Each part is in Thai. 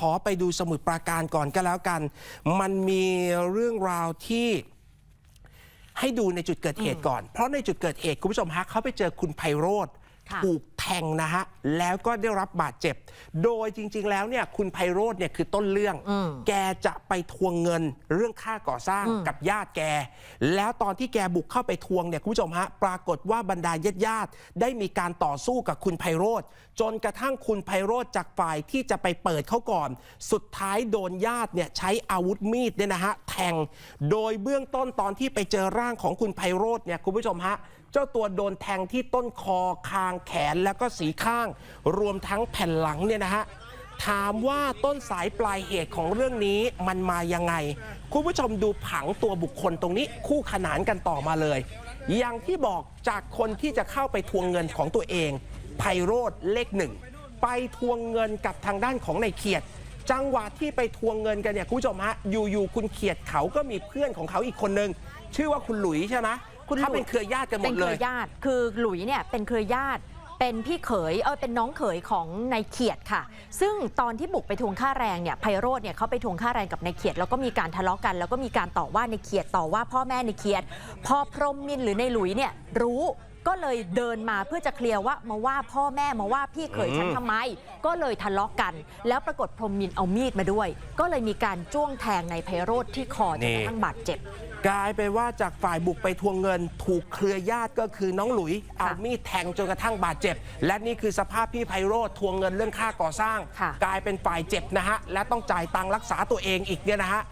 ขอไปดูสมุดปราการก่อนก็แล้วกัน มันมีเรื่องราวที่ให้ดูในจุดเกิดเหตุก่อน เพราะในจุดเกิดเหตุคุณผู้ชมฮะเขาไปเจอคุณไพโรธ ถูกแทงนะฮะ แล้วก็ได้รับบาดเจ็บ โดยจริง ๆ แล้วเนี่ยคุณไพโรธเนี่ยคือต้นเรื่องอืมแกจะไปทวงเงินเรื่องค่าก่อสร้างอืมกับญาติแก แล้วตอนที่แกบุกเข้าไปทวงเนี่ยคุณผู้ชมฮะ ปรากฏว่าบรรดาญาติญาติๆได้มีการต่อสู้กับคุณไพโรธจนกระทั่งคุณไพโรธจากฝ่ายที่จะไปเปิดเขาก่อน สุดท้ายโดนญาติเนี่ยใช้อาวุธมีดเนี่ยนะฮะแทง โดยเบื้องต้นตอนที่ไปเจอร่างของคุณไพโรธเนี่ยคุณผู้ชมฮะ เจ้าตัวโดนแทงที่ต้นคอคางแขนแล้วก็สีข้าง รวมทั้งแผ่นหลังเนี่ยนะฮะถามว่าต้นสายปลายเหตุของเรื่องนี้มันมายังไง คุณผู้ชมดูผังตัวบุคคลตรงนี้คู่ขนานกันต่อมาเลย อย่างที่บอกจากคนที่จะเข้าไปทวงเงินของตัวเองไพโรธเลขหนึ่งไปทวงเงินกับทางด้านของนายเขียด จังหวะที่ไปทวงเงินกันเนี่ยคุณผู้ชมฮะอยู่ๆคุณเขียดเขาก็มีเพื่อนของเขาอีกคนนึงชื่อว่าคุณหลุยใช่ไหม คุณหลุยเขาเป็นเครือญาติกันหมเป็ดนเลเครืย อญาติ คือหลุยเนี่ยเป็นเครือญาติ เป็นพี่เขย เออเป็นน้องเขยของนายเขียดค่ะ ซึ่งตอนที่บุกไปทวงค่าแรงเนี่ยไพโรธเนี่ยเขาไปทวงค่าแรงกับนายเขียด แล้วก็มีการทะเลาะกัน แล้วก็มีการต่อว่านายเขียดต่อว่าพ่อแม่นายเขียด พอพรหมมินทร์หรือนายหลุยเนี่ยรู้ ก็เลยเดินมาเพื่อจะเคลียร์ว่ามาว่าพ่อแม่มาว่าพี่เขยฉันอืมทำไม ก็เลยทะเลาะกัน แล้วปรากฏพรหมมินทร์เอามีดมาด้วย ก็เลยมีการจ้วงแทงนายไพโรธที่คอจนกระทั่งบาดเจ็บ กลายไปนว่าจากฝ่ายบุกไปทวงเงิน ถูกเครือญาติก็คือน้องหลุย เอามีดแทงจนกระทั่งบาดเจ็บ และนี่คือสภาพพี่ไพโรธทวงเงินเรื่องค่าก่อสร้าง ค่ะ กลายเป็นฝ่ายเจ็บนะฮะและต้องจ่ายตังค์รักษาตัวเองอีกเนี่ยนะฮะ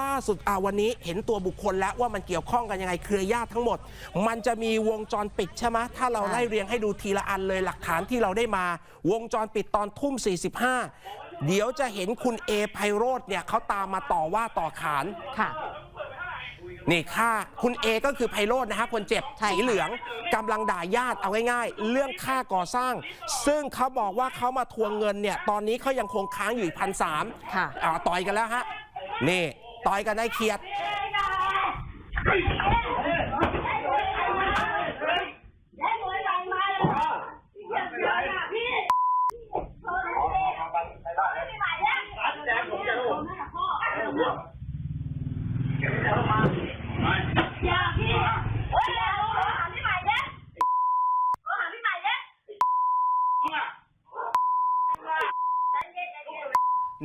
ล่าสุดอาวันนี้เห็นตัวบุคคลแล้วว่ามันเกี่ยวข้องกันยังไงเครือญาติทั้งหมด มันจะมีวงจรปิดใช่ไหมถ้าเราใช่ไล่เรียงให้ดูทีละอันเลยหลักฐานที่เราได้มา วงจรปิดตอนทุ่ม 45 เดี๋ยวจะเห็นคุณเอไพโรธเนี่ยเขาตามมาต่อว่าต่อขานค่ะ นี่ค่าคุณเอก็คือไพโรจน์นะฮะคนเจ็บ ใช่ค่ะ สีเหลืองกำลังด่าญาติเอาง่ายๆ เรื่องค่าก่อสร้าง ซึ่งเขาบอกว่าเขามาทวงเงินเนี่ย ตอนนี้เขายังคงค้างอยู่พันสามค่ะอ่าต่อยกันแล้วฮะ นี่ ต่อยกันได้เครียด อย่าพี่โอ้ยอย่าโทรหาพี่ใหม่เด้โทรหาพี่ใหม่เด้ใจเย็นใจเย็น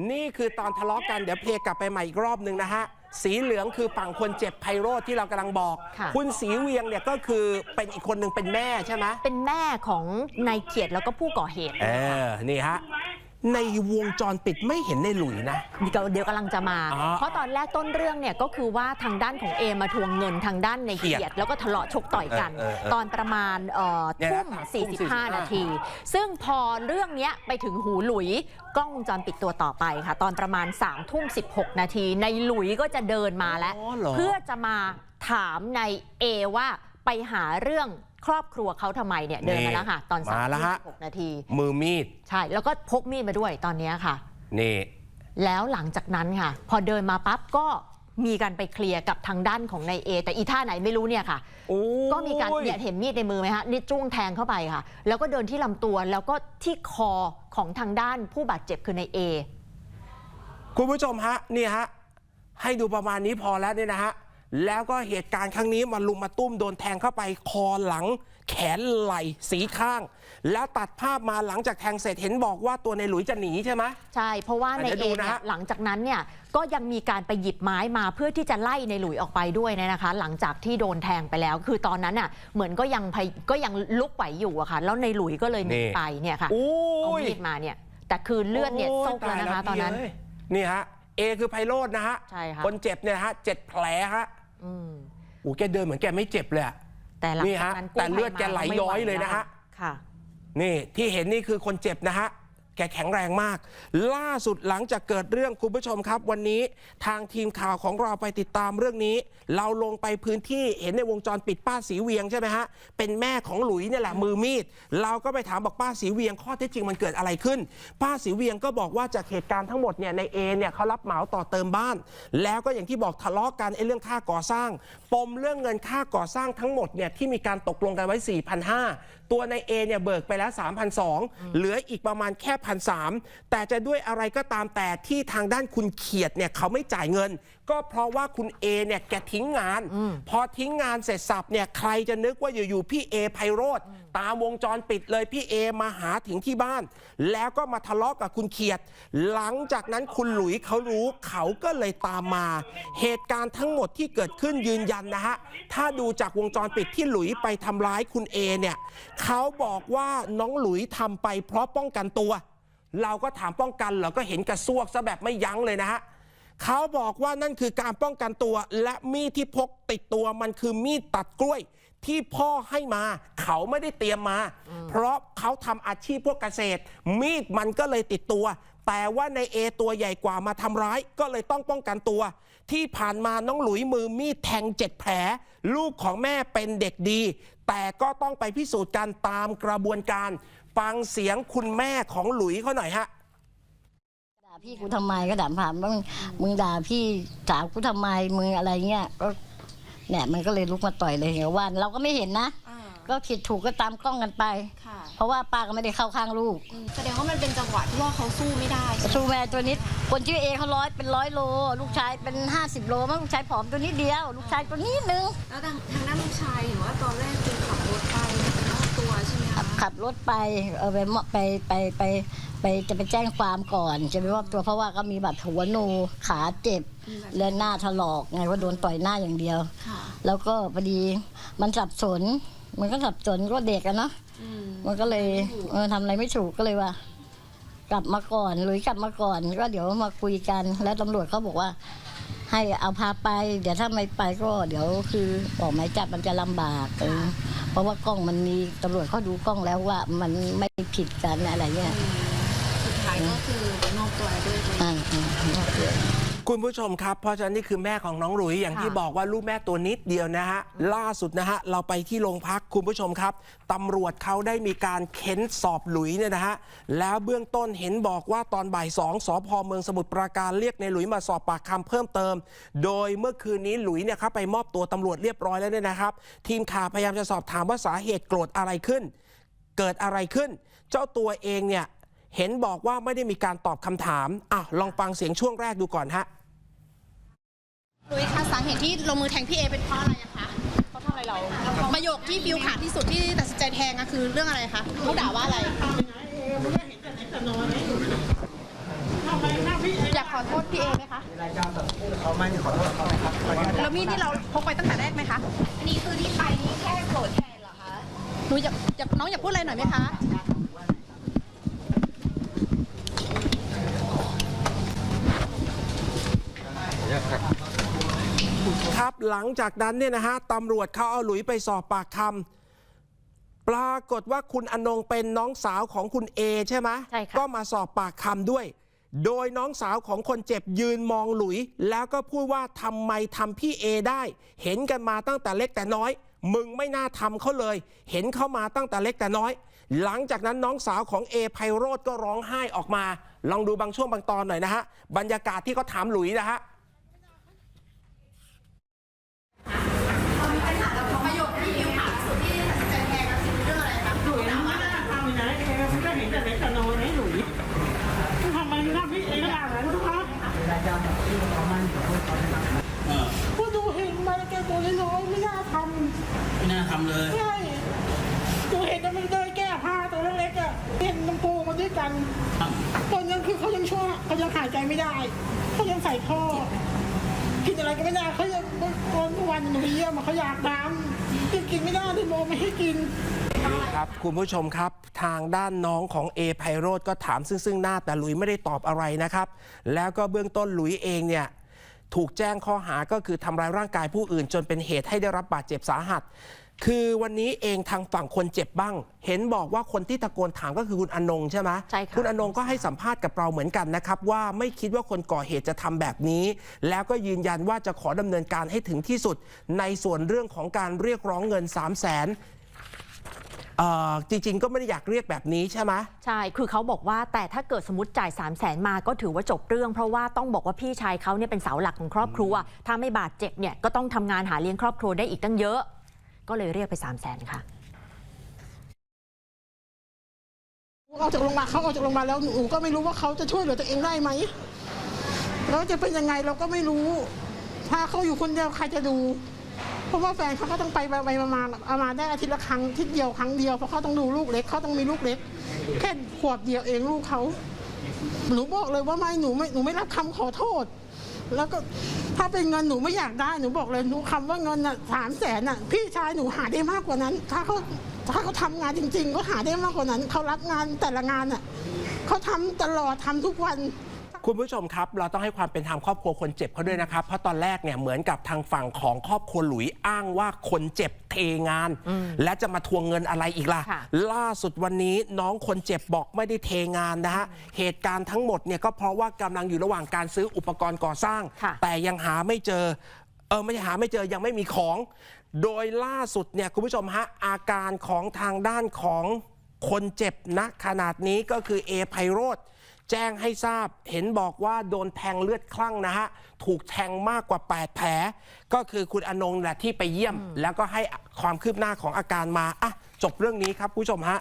นี่ คือตอนทะเลาะกันเดี๋ยวเพลงกลับไปใหม่อีกรอบหนึ่งนะฮะ สีเหลืองคือฝั่งคนเจ็บไพโรธที่เรากำลังบอกค่ะ ณสีเวียงเนี่ยก็คือเป็นอีกคนหนึ่งเป็นแม่ใช่ไหมเป็นแม่ของนายเขียดแล้วก็ผู้ก่อเหตุ เออ นี่ฮะ ในวงจรปิดไม่เห็นในหลุยนะ เดี๋ยวเดี๋ยวกำลังจะมาอ๋อเพราะตอนแรกต้นเรื่องเนี่ยก็คือว่าทางด้านของเอมาทวงเงินทางด้านในเขียดแล้วก็ทะเลาะชกต่อยกัน เออเออเออตอนประมาณเอ่อเนี่ยทุ่มนะทุ่ม45 45 นาที ซึ่งพอเรื่องเนี้ยไปถึงหูหลุยกล้องวงจรปิดตัวต่อไปค่ะ ตอนประมาณ3ทุ่ม16 นาที ในหลุยก็จะเดินมาแล้ว อ๋อเหรอ เพื่อจะมาถามในเอว่าไปหาเรื่อง ครอบครัวเขาทำไมเนี่ยเดินมาแล้วค่ะ ตอน3มาแล้วทุ่ฮะม16นาที มือมีด ใช่ แล้วก็พกมีดมาด้วยตอนเนี้ยค่ะ นี่ แล้วหลังจากนั้นค่ะ พอเดินมาปั๊บก็มีการไปเคลียร์กับทางด้านของนายเอแต่อีท่าไหนไม่รู้เนี่ยค่ะ โอ้ย ก็มีการเนี่ยเห็นมีดในมือไหมฮะนี่จ้วงแทงเข้าไปค่ะ แล้วก็เดินที่ลำตัวแล้วก็ที่คอของทางด้านผู้บาดเจ็บคือนายเอ คุณผู้ชมฮะนี่ฮะ ให้ดูประมาณนี้พอแล้วเนี่ยนะฮะ แล้วก็เหตุการณ์ครั้งนี้มันลุมมาตุ้มโดนแทงเข้าไปคอหลัง แขนไหล่สีข้าง แล้วตัดภาพมาหลังจากแทงเสร็จเห็นบอกว่าตัวในหลุยจะหนีใช่ไหม ใช่ เพราะว่าอะในเดี๋ยวเอดูนะเนี่ยฮะหลังจากนั้นเนี่ยก็ยังมีการไปหยิบไม้มาเพื่อที่จะไล่ในหลุยออกไปด้วยนะคะ หลังจากที่โดนแทงไปแล้ว คือตอนนั้นน่ะเหมือนก็ยังพยก็ยังลุกไหวอยู่อะค่ะ แล้วในหลุยก็เลยหนีไปเนี่ยค่ะโอ้เอายมีดมาเนี่ยแต่คือเลือดเนี่ยโโซกแล้วนะคะตอนนั้นตายแล้วพี่เอ้ยนี่ฮะ เอคือไพโรจน์นะฮะใช่ค่ะ คนเจ็บเนี่ยนะฮะเจ็ดแผลฮะอืมโอ้แกเดินเหมือนแกไม่เจ็บเลยอะ แต่หลังนี่จากฮะนั้นแต่เลือดแกไหลย้อยเลยนะฮะค่ะ นี่ที่เห็นนี่คือคนเจ็บนะฮะ แกแข็งแรงมาก ล่าสุดหลังจากเกิดเรื่องคุณผู้ชมครับ วันนี้ทางทีมข่าวของเราไปติดตามเรื่องนี้ เราลงไปพื้นที่เห็นในวงจรปิดป้าสีเวียงใช่ไหมฮะเป็นแม่ของหลุยเนี่ยแหละมือมีด เราก็ไปถามบอกป้าสีเวียงข้อเท็จจริงมันเกิดอะไรขึ้น ป้าสีเวียงก็บอกว่าจากเหตุการณ์ทั้งหมดเนี่ยในเอเนี่ยเขารับเหมาต่อเติมบ้าน แล้วก็อย่างที่บอกทะเลาะกันไอ้เรื่องค่าก่อสร้าง ปมเรื่องเงินค่าก่อสร้างทั้งหมดเนี่ยที่มีการตกลงกันไว้4,500ตัวในเอเนี่ยเบิกไปแล้ว3,200เหลืออีกประมาณแค่5,003แต่จะด้วยอะไรก็ตามแต่ที่ทางด้านคุณเขียดเนี่ยเขาไม่จ่ายเงิน ก็เพราะว่าคุณเอเนี่ยแกทิ้งงาน พอทิ้งงานเสร็จสับเนี่ยใครจะนึกว่าอยู่ๆพี่เอไพโรธตามวงจรปิดเลยพี่เอมาหาถึงที่บ้าน แล้วก็มาทะเลาะกับคุณเขียด หลังจากนั้นคุณหลุยเขารู้เขาก็เลยตามมา เหตุการณ์ทั้งหมดที่เกิดขึ้นยืนยันนะฮะ ถ้าดูจากวงจรปิดที่หลุยไปทำร้ายคุณเอเนี่ยเขาบอกว่าน้องหลุยทำไปเพราะป้องกันตัว เราก็ถามป้องกันเหรอก็เห็นกระซวกซะแบบไม่ยั้งเลยนะฮะเขาบอกว่านั่นคือการป้องกันตัว และมีดที่พกติดตัวมันคือมีดตัดกล้วย ที่พ่อให้มา เขาไม่ได้เตรียมมา เพราะเขาทำอาชีพพวกเกษตร มีดมันก็เลยติดตัว แต่ว่าในเอตัวใหญ่กว่ามาทำร้าย ก็เลยต้องป้องกันตัว ที่ผ่านมาน้องหลุยมือมีดแทงเจ็ดแผล ลูกของแม่เป็นเด็กดี แต่ก็ต้องไปพิสูจน์กันตามกระบวนการ ฟังเสียงคุณแม่ของหลุยเขาหน่อยฮะ ด่าพี่กูทำไมก็ด่าถามว่ามึงมึงด่าพี่สาวกูทำไมมึงอะไรเงี้ยก็เนี่ยมันก็เลยลุกมาต่อยเลยเหรอว่าเราก็ไม่เห็นนะ อ่าก็ผิดถูกก็ตามกล้องกันไป ค่ะเพราะว่าป้าก็ไม่ได้เข้าข้างลูกอืมแสดงว่ามันเป็นจังหวะที่ว่าเขาสู้ไม่ได้ใช่ไหมสู้แม่ตัวนิดคนชื่อเอเขาร้อยเป็นร้อยโล ลูกชายเป็นห้าสิบโลมั้งลูกชายผอมตัวนิดเดียว ลูกชายตัวนิดนึง แล้วทางทางด้านลูกชายเห็นว่าตอนแรกคือขับ ขับรถไปเออไปมอบไปไปไปไปจะไปแจ้งความก่อน จะไปมอบตัวเพราะว่าก็มีบาดหัวนูขาเจ็บเลือดหน้าถลอกไงว่าโดนต่อยหน้าอย่างเดียวค่ะแล้วก็พอดีมันสับสน มันก็สับสนก็เด็กอะเนาะอืมมันก็เลยเออทำอะไรไม่ถูกก็เลยว่า กลับมาก่อนหลุยกลับมาก่อน ก็เดี๋ยวมาคุยกัน แล้วตำรวจเขาบอกว่า ให้เอาพาไป เดี๋ยวถ้าไม่ไปก็เดี๋ยวคือออกหมายจับมันจะลำบากเออเพราะว่ากล้องมันมีตำรวจเขาดูกล้องแล้วว่ามันไม่ผิดกันอะไรเงี้ยสุดท้ายก็คือไปมอบตัวด้วยตัวเองอ่าอ่า คุณผู้ชมครับ เพราะฉะนั้นนี่คือแม่ของน้องหลุยอย่างค่ะที่บอกว่าลูกแม่ตัวนิดเดียวนะฮะ ล่าสุดนะฮะ เราไปที่โรงพักคุณผู้ชมครับตำรวจเขาได้มีการเค้นสอบหลุยเนี่ยนะฮะ แล้วเบื้องต้นเห็นบอกว่าตอนบ่ายสองสพเมืองสมุทรปราการเรียกในหลุยมาสอบปากคำเพิ่มเติม โดยเมื่อคืนนี้หลุยเนี่ยครับไปมอบตัวตำรวจเรียบร้อยแล้วเนี่ยนะครับ ทีมข่าวพยายามจะสอบถามว่าสาเหตุโกรธอะไรขึ้น เกิดอะไรขึ้น เจ้าตัวเองเนี่ยเห็นบอกว่าไม่ได้มีการตอบคำถามอะลองฟังเสียงช่วงแรกดูก่อนฮะ ลุยคะสาเหตุที่ลงมือแทงพี่เอเป็นเพราะอะไรอะคะเขาทำอะไรเราประโยคที่ฟิวขาดที่สุดที่ตัดสินใจแทงอะคือเรื่องอะไรคะเขาด่าว่าอะไร อยากขอโทษพี่เอไหมคะเขาไม่ขอโทษเขาไหมครับแล้วมีดที่เราพกไปตั้งแต่แรกไหมคะอันนี้คือที่ไปนี่แค่โกรธแทนเหรอคะหนูอยากอยากน้องอยากพูดอะไรหน่อยไหมคะ ครับ หลังจากนั้นเนี่ยนะฮะตำรวจเขาเอาหลุยไปสอบปากคำปรากฏว่าคุณอนงเป็นน้องสาวของคุณเอใช่ไหมใช่ค่ะ ก็มาสอบปากคำด้วย โดยน้องสาวของคนเจ็บยืนมองหลุย แล้วก็พูดว่าทำไมทำพี่เอได้ เห็นกันมาตั้งแต่เล็กแต่น้อย มึงไม่น่าทำเขาเลย เห็นเขามาตั้งแต่เล็กแต่น้อย หลังจากนั้นน้องสาวของเอไพโรธก็ร้องไห้ออกมา ลองดูบางช่วงบางตอนหน่อยนะฮะบรรยากาศที่เขาถามหลุยนะฮะ หลุยไม่น่าทำนะเองมันก็เห็นแต่เล็กแต่น้อยนะหลุยทำไมทำพี่เองขนาดนั้นทุกคนก็ดูเห็นมาแกตัวน้อยๆไม่น่าท ไม่น่าทำเลยำใช่ดูเห็นแล้วมันเดินแก้ผ้าตัวเล็กๆอะเห็นน้ำโพมาด้วยกันตอนนั้นคือเขายังชั่วเขายังหายใจไม่ได้เขายังใส่ท่อกินอะไรก็ไม่ได้เขายังันเยี่ยมันเขาอยากน้ำจะกินไม่ได้ที่โมไม่ให้กิน ครับคุณผู้ชมครับ ทางด้านน้องของเอไพโรธก็ถามซึ่งซึ่งหน้าแต่หลุยไม่ได้ตอบอะไรนะครับ แล้วก็เบื้องต้นหลุยเองเนี่ยถูกแจ้งข้อหาก็คือทำร้ายร่างกายผู้อื่น จนเป็นเหตุให้ได้รับบาดเจ็บสาหัส คือวันนี้เองทางฝั่งคนเจ็บบ้าง เห็นบอกว่าคนที่ตะโกนถามก็คือคุณอนงใช่ไหมใช่ค่ะคุณอนงก็ให้สัมภาษณ์กับเราเหมือนกันนะครับว่าไม่คิดว่าคนก่อเหตุจะทำแบบนี้ แล้วก็ยืนยันว่าจะขอดำเนินการให้ถึงที่สุด ในส่วนเรื่องของการเรียกร้องเงิน 3 0 0แสนเอ่อจริง ๆ ก็ไม่ได้อยากเรียกแบบนี้ใช่ไหม ใช่ คือเขาบอกว่าแต่ถ้าเกิดสมมติจ่าย 3 0 0แสนมาก็ถือว่าจบเรื่อง เพราะว่าต้องบอกว่าพี่ชายเขาเนี่ยเป็นเสาหลักของครอบครัว ถ้าไม่บาดเจ็บเนี่ยก็ต้องทำงานหาเลี้ยงครอบครัวได้อีกตั้งเยอะ ก็เลยเรียกไป3 0 0แสนค่ะออกจากโรงพยาบาลเขาออกจากโรงพยาบาลแล้วหนูก็ไม่รู้ว่าเขาจะช่วยเหลือตัวเองได้ไหมแล้วจะเป็นยังไงเราก็ไม่รู้ ถ้าเขาอยู่คนเดียวใครจะดู เพราะว่าแฟนเขาก็ต้องไปไปมามาเอามาได้อาทิตย์ละครั้งทิตย์เดียวครั้งเดียวเพราะเขาต้องดูลูกเล็กเขาต้องมีลูกเล็ก แค่ขวบเดียวเองลูกเขาหนูบอกเลยว่าไม่หนูไม่หนูไม่รับคำขอโทษ แล้วก็ ถ้าเป็นเงินหนูไม่อยากได้หนูบอกเลยหนูคำว่าเงินน่ะสามแสนน่ะพี่ชายหนูหาได้มากกว่านั้น ถ้าเขาถ้าเขาทำงานจริงๆก็หาได้มากกว่านั้นเขารับงานแต่ละงานน่ะเขาทำตลอดทำทุกวัน คุณผู้ชมครับ เราต้องให้ความเป็นธรรมครอบครัวคนเจ็บเขาด้วยนะครับ เพราะตอนแรกเนี่ยเหมือนกับทางฝั่งของครอบครัวหลุยอ้างว่าคนเจ็บเทงาน และจะมาทวงเงินอะไรอีกล่ะค่ะล่าสุดวันนี้น้องคนเจ็บบอกไม่ได้เทงานนะฮะ เหตุการณ์ทั้งหมดเนี่ยก็เพราะว่ากำลังอยู่ระหว่างการซื้ออุปกรณ์ก่อสร้างค่ะแต่ยังหาไม่เจอ เออไม่ใช่หาไม่เจอยังไม่มีของ โดยล่าสุดเนี่ยคุณผู้ชมฮะอาการของทางด้านของคนเจ็บณขนาดนี้ก็คือเอไพโรธ แจ้งให้ทราบ เห็นบอกว่าโดนแทงเลือดคลั่งนะฮะ ถูกแทงมากกว่า 8 แผล ก็คือคุณอนงแหละที่ไปเยี่ยม แล้วก็ให้ความคืบหน้าของอาการมาอะจบเรื่องนี้ครับคุณผู้ชมฮะ